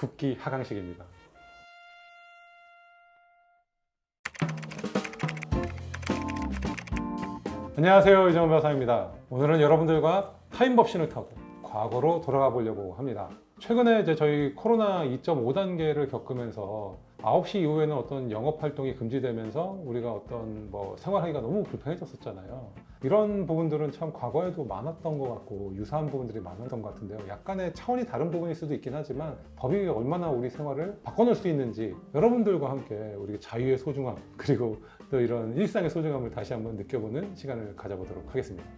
국기 하강식입니다. 안녕하세요. 이정원 변호사입니다. 오늘은 여러분들과 타임머신을 타고 과거로 돌아가 보려고 합니다. 최근에 이제 저희 코로나 2.5 단계를 겪으면서 9시 이후에는 어떤 영업 활동이 금지되면서 우리가 어떤 뭐 생활하기가 너무 불편해졌었잖아요. 이런 부분들은 참 과거에도 많았던 것 같고 유사한 부분들이 많았던 것 같은데요. 약간의 차원이 다른 부분일 수도 있긴 하지만 법이 얼마나 우리 생활을 바꿔놓을 수 있는지 여러분들과 함께 우리 자유의 소중함 그리고 또 이런 일상의 소중함을 다시 한번 느껴보는 시간을 가져보도록 하겠습니다.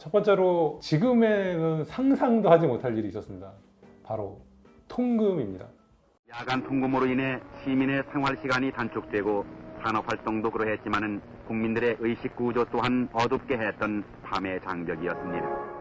첫 번째로 지금에는 상상도 하지 못할 일이 있었습니다. 바로 통금입니다. 야간 통금으로 인해 시민의 생활 시간이 단축되고 산업 활동도 그러했지만은 국민들의 의식 구조 또한 어둡게 했던 밤의 장벽이었습니다.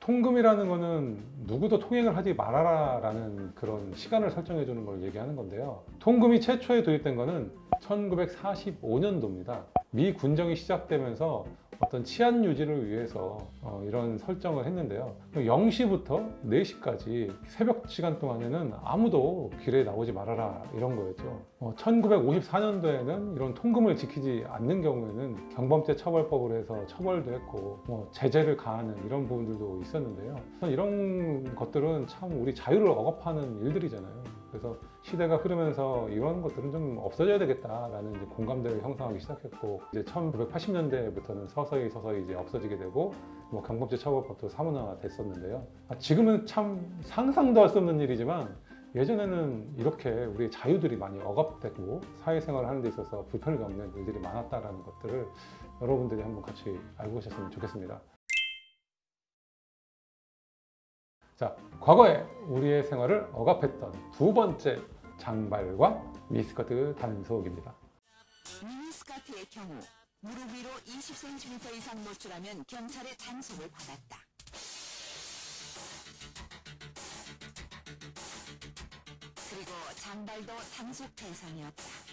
통금이라는 거는 누구도 통행을 하지 말아라라는 그런 시간을 설정해 주는 걸 얘기하는 건데요. 통금이 최초에 도입된 거는 1945년도입니다. 미 군정이 시작되면서 어떤 치안 유지를 위해서 어, 이런 설정을 했는데요. 0시부터 4시까지 새벽 시간 동안에는 아무도 길에 나오지 말아라 이런 거였죠. 1954년도에는 이런 통금을 지키지 않는 경우에는 경범죄 처벌법으로 해서 처벌도 했고 뭐 제재를 가하는 이런 부분들도 있었는데요. 이런 것들은 참 우리 자유를 억압하는 일들이잖아요. 그래서 시대가 흐르면서 이런 것들은 좀 없어져야 되겠다라는 이제 공감대를 형성하기 시작했고 이제 1980년대부터는 서서히 서서히 이제 없어지게 되고 뭐 경범죄 처벌법도 사문화가 됐었는데요. 아, 지금은 참 상상도 할 수 없는 일이지만 예전에는 이렇게 우리 자유들이 많이 억압되고 사회생활을 하는 데 있어서 불편을 겪는 일들이 많았다라는 것들을 여러분들이 한번 같이 알고 오셨으면 좋겠습니다. 자, 과거에 우리의 생활을 억압했던 두 번째 장발과 미스커트 단속입니다. 미니스커트의 경우 무릎 위로 20cm 이상 노출하면 경찰의 단속을 받았다. 그리고 장발도 단속 대상이었다.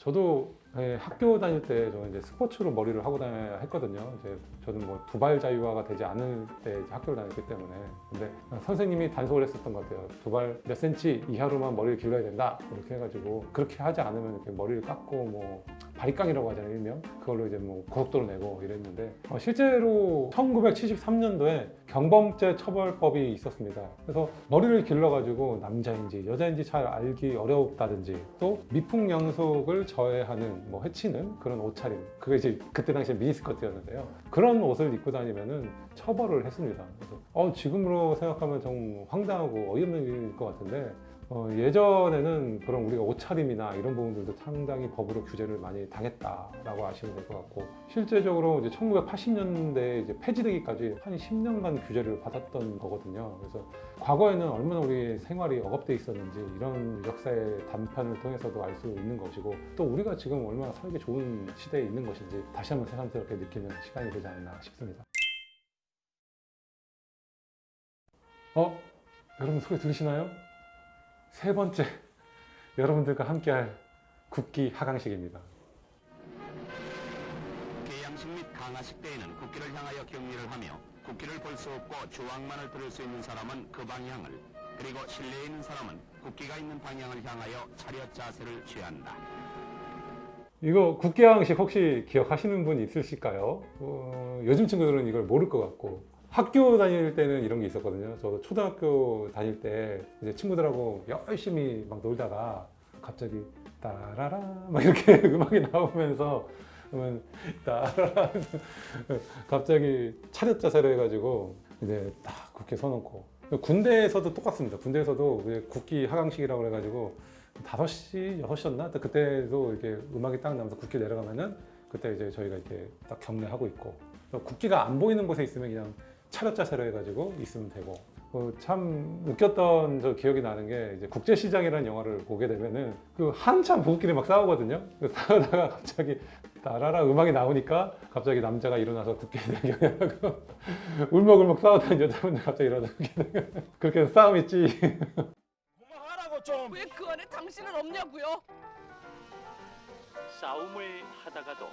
저도 예, 학교 다닐 때 저는 이제 스포츠로 머리를 하고 다녀야 했거든요. 이제 저는 뭐 두발 자유화가 되지 않을 때 이제 학교를 다녔기 때문에. 근데 선생님이 단속을 했었던 것 같아요. 두발 몇 센치 이하로만 머리를 길러야 된다. 이렇게 해가지고 그렇게 하지 않으면 이렇게 머리를 깎고 뭐 바리깡이라고 하잖아요, 일명. 그걸로 이제 뭐 고속도로 내고 이랬는데 어, 실제로 1973년도에 경범죄 처벌법이 있었습니다. 그래서 머리를 길러가지고 남자인지 여자인지 잘 알기 어렵다든지 또 미풍양속을 저해하는 뭐 해치는 그런 옷차림 그게 이제 그때 당시에 미니스커트였는데요. 그런 옷을 입고 다니면은 처벌을 했습니다. 그래서 어, 지금으로 생각하면 좀 황당하고 어이없는 일일 것 같은데 어, 예전에는 그런 우리가 옷차림이나 이런 부분들도 상당히 법으로 규제를 많이 당했다라고 아시면 될 것 같고 실제적으로 이제 1980년대에 이제 폐지되기까지 한 10년간 규제를 받았던 거거든요. 그래서 과거에는 얼마나 우리 생활이 억압돼 있었는지 이런 역사의 단편을 통해서도 알 수 있는 것이고 또 우리가 지금 얼마나 살기 좋은 시대에 있는 것인지 다시 한번 새삼스럽게 느끼는 시간이 되지 않나 싶습니다. 어? 여러분 소리 들으시나요? 세 번째 여러분들과 함께할 국기 하강식입니다. 개양식 및 강화식 때에는 국기를 향하여 격리를 하며 국기를 볼 수 없고 주황만을 들을 수 있는 사람은 그 방향을 그리고 실내에 있는 사람은 국기가 있는 방향을 향하여 차렷 자세를 취한다. 이거 국기 하강식 혹시 기억하시는 분 있으실까요? 어, 요즘 친구들은 이걸 모를 것 같고 학교 다닐 때는 이런 게 있었거든요. 저도 초등학교 다닐 때 이제 친구들하고 열심히 막 놀다가 갑자기 따라라 막 이렇게 음악이 나오면서 그러면 따라라 갑자기 차렷 자세로 해가지고 이제 딱 국기 서놓고 군대에서도 똑같습니다. 군대에서도 국기 하강식이라고 해가지고 5시, 6시였나? 그때도 이렇게 음악이 딱 나면서 국기 내려가면은 그때 이제 저희가 이렇게 딱 경례하고 있고 국기가 안 보이는 곳에 있으면 그냥 차렷 자세로 해가지고 있으면 되고 어, 참 웃겼던 저 기억이 나는 게 이제 국제시장이라는 영화를 보게 되면은 그 한참 부부끼리 막 싸우거든요. 그 싸우다가 갑자기 따라라 음악이 나오니까 갑자기 남자가 일어나서 국기에 대경하고 울먹울먹 싸우던 여자분들 갑자기 일어나서 그렇게 싸움 있지. 그만하라고 좀. 왜 그 안에 당신은 없냐고요? 싸움을 하다가도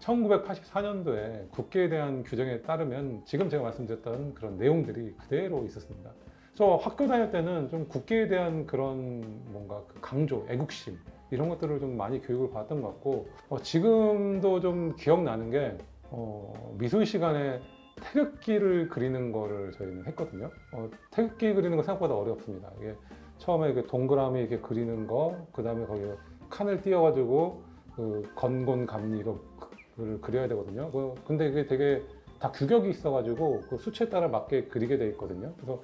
1984년도에 국계에 대한 규정에 따르면 지금 제가 말씀드렸던 그런 내용들이 그대로 있었습니다. 저 학교 다닐 때는 좀 국계에 대한 그런 뭔가 그 강조, 애국심 이런 것들을 좀 많이 교육을 받았던 것 같고 어, 지금도 좀 기억나는 게 어, 미술 시간에 태극기를 그리는 거를 저희는 했거든요. 어, 태극기 그리는 거 생각보다 어렵습니다. 이게 처음에 이렇게 동그라미 이렇게 그리는 거, 그 다음에 거기에 칸을 띄워가지고 그 건곤 감리 이거를 그려야 되거든요. 그- 근데 이게 되게 다 규격이 있어가지고 그 수치에 따라 맞게 그리게 돼 있거든요. 그래서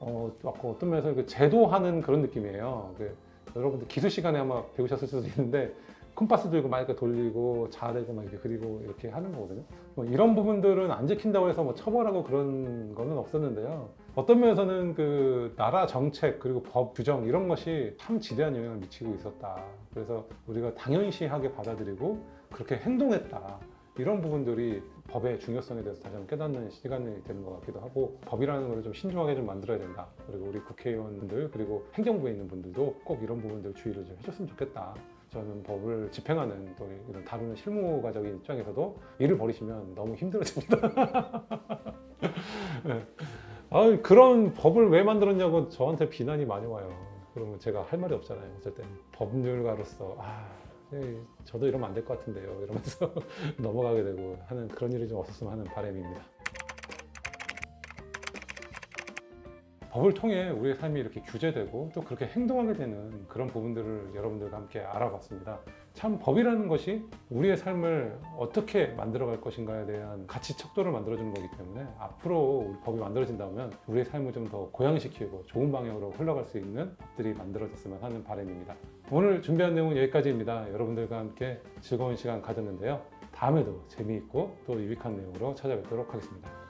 어, 어떤 면에서 그 제도하는 그런 느낌이에요. 그 여러분들 기술 시간에 아마 배우셨을 수도 있는데 컴파스 들고 막 이렇게 돌리고 자르고 막 이렇게 그리고 이렇게 하는 거거든요. 뭐 이런 부분들은 안 지킨다고 해서 뭐 처벌하고 그런 거는 없었는데요. 어떤 면에서는 그 나라 정책 그리고 법 규정 이런 것이 참 지대한 영향을 미치고 있었다. 그래서 우리가 당연시하게 받아들이고 그렇게 행동했다. 이런 부분들이 법의 중요성에 대해서 다시 한번 깨닫는 시간이 되는 것 같기도 하고 법이라는 걸 좀 신중하게 좀 만들어야 된다. 그리고 우리 국회의원들 그리고 행정부에 있는 분들도 꼭 이런 부분들 주의를 좀 해줬으면 좋겠다. 저는 법을 집행하는 또 이런 다루는 실무가적인 입장에서도 일을 벌이시면 너무 힘들어집니다. 네. 아, 그런 법을 왜 만들었냐고 저한테 비난이 많이 와요. 그러면 제가 할 말이 없잖아요. 땐 법률가로서 아, 네, 저도 이러면 안 될 것 같은데요. 이러면서 넘어가게 되고 하는 그런 일이 좀 없었으면 하는 바람입니다. 법을 통해 우리의 삶이 이렇게 규제되고 또 그렇게 행동하게 되는 그런 부분들을 여러분들과 함께 알아봤습니다. 참 법이라는 것이 우리의 삶을 어떻게 만들어갈 것인가에 대한 가치 척도를 만들어주는 거기 때문에 앞으로 우리 법이 만들어진다면 우리의 삶을 좀 더 고양시키고 좋은 방향으로 흘러갈 수 있는 법들이 만들어졌으면 하는 바람입니다. 오늘 준비한 내용은 여기까지입니다. 여러분들과 함께 즐거운 시간 가졌는데요. 다음에도 재미있고 또 유익한 내용으로 찾아뵙도록 하겠습니다.